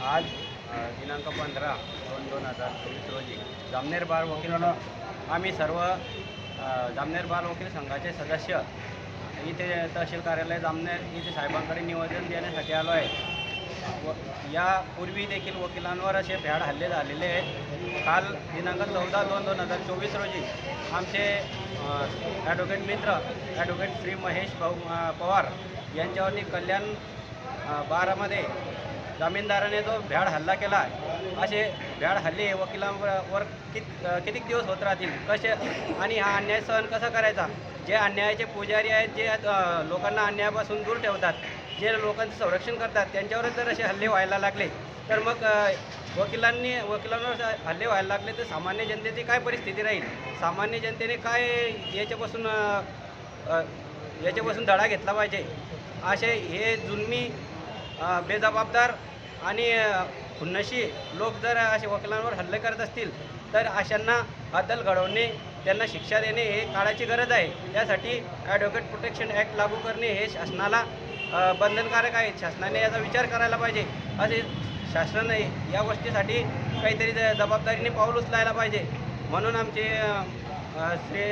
आज दिनांक पंधरा दोन दोन हजार चोवीस रोजी जामनेर बार वकील आम्ही सर्व जामनेर बार वकील संघाचे सदस्य इथे तहसील कार्यालय जामनेर इथे साहेबांकडे निवेदन देण्यासाठी आलो आहे. व यापूर्वी देखील वकिलांवर असे भ्याड हल्ले झालेले आहेत. काल दिनांक चौदा दोन दोन हजार चोवीस रोजी आमचे ॲडव्होकेट मित्र ॲडव्होकेट श्री महेश भाऊ पवार यांच्यावरती कल्याण बारामध्ये जामीनदाराने जो भ्याड हल्ला केला असे भ्याड हल्ले वकिलांवर कित किती दिवस होत राहतील? कसे? आणि हा अन्याय सहन कसा करायचा? जे अन्यायाचे पुजारी आहेत जे लोकांना अन्यायापासून दूर ठेवतात जे लोकांचं संरक्षण करतात त्यांच्यावरच जर असे हल्ले व्हायला लागले तर मग वकिलांनी वकिलांवर हल्ले व्हायला लागले तर सामान्य जनतेची काय परिस्थिती राहील? सामान्य जनतेने काय याच्यापासून याच्यापासून धडा घेतला पाहिजे? असे हे जुलमी बेजबाबदार आणि खुन्नशी लोक जर असे वकिलांवर हल्ले करत असतील तर अशांना अदल घडवणे त्यांना शिक्षा देणे हे काळाची गरज आहे. त्यासाठी ॲडव्होकेट प्रोटेक्शन ॲक्ट लागू करणे हे शासनाला बंधनकारक आहे. शासनाने याचा विचार करायला पाहिजे. असे शासनाने या गोष्टीसाठी काहीतरी ज- जबाबदारीने पाऊल उचलायला पाहिजे. म्हणून आमचे श्री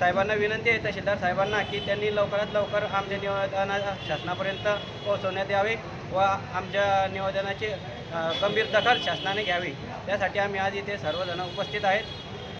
साहेबांना विनंती आहे तहसीलदार साहेबांना की त्यांनी लवकरात लवकर आमच्या निवेदना शासनापर्यंत पोहोचवण्यात यावे व आमच्या निवेदनाची गंभीर दखल शासनाने घ्यावी. त्यासाठी आम्ही आज इथे सर्वजण उपस्थित आहेत.